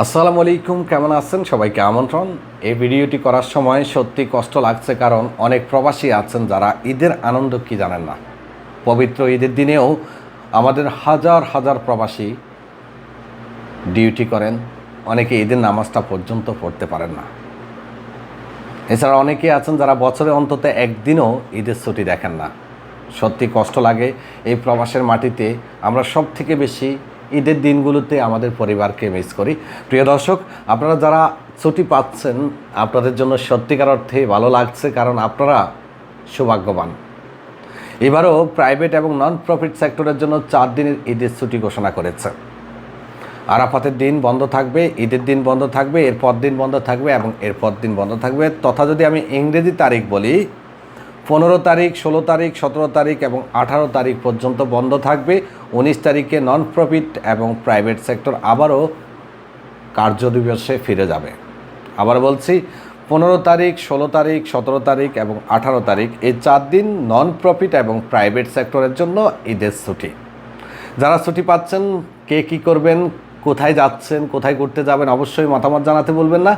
আসসালামু আলাইকুম, কেমন আছেন? সবাইকে আমন্ত্রণ। এই ভিডিওটি করার সময় সত্যি কষ্ট লাগছে কারণ অনেক প্রবাসী আছেন যারা ঈদের আনন্দ কি জানেন না। পবিত্র ঈদের দিনেও আমাদের হাজার হাজার প্রবাসী ডিউটি করেন, অনেকে ঈদের নামাজটা পর্যন্ত পড়তে পারেন না। এছাড়া অনেকে আছেন যারা বছরে অন্তত একদিনও ঈদের ছুটি দেখেন না। সত্যি কষ্ট লাগে এই প্রবাসের মাটিতে। আমরা সব থেকে বেশি ঈদের দিনগুলোতে আমাদের পরিবারকে মিস করি। প্রিয় দর্শক, আপনারা যারা ছুটি পাচ্ছেন, আপনাদের জন্য সত্যিকার অর্থে ভালো লাগছে কারণ আপনারা সৌভাগ্যবান। এবারও প্রাইভেট এবং নন প্রফিট সেক্টরের জন্য চার দিনের ঈদের ছুটি ঘোষণা করেছে। আরাফাতের দিন বন্ধ থাকবে, ঈদের দিন বন্ধ থাকবে, এরপর দিন বন্ধ থাকবে এবং এরপর দিন বন্ধ থাকবে। তথা যদি আমি ইংরেজি তারিখ বলি পনেরো তারিখ, ষোলো তারিখ, সতেরো তারিখ এবং আঠারো তারিখ পর্যন্ত বন্ধ থাকবে। উনিশ তারিখে নন প্রফিট এবং প্রাইভেট সেক্টর আবারও কার্যদিবসে ফিরে যাবে। আবার বলছি, পনেরো তারিখ, ষোলো তারিখ, সতেরো তারিখ এবং আঠারো তারিখ এই চার দিন নন প্রফিট এবং প্রাইভেট সেক্টরের জন্য ঈদের ছুটি। যারা ছুটি পাচ্ছেন, কে কী করবেন, কোথায় যাচ্ছেন, কোথায় ঘুরতে যাবেন, অবশ্যই মতামত জানাতে বলবেন না।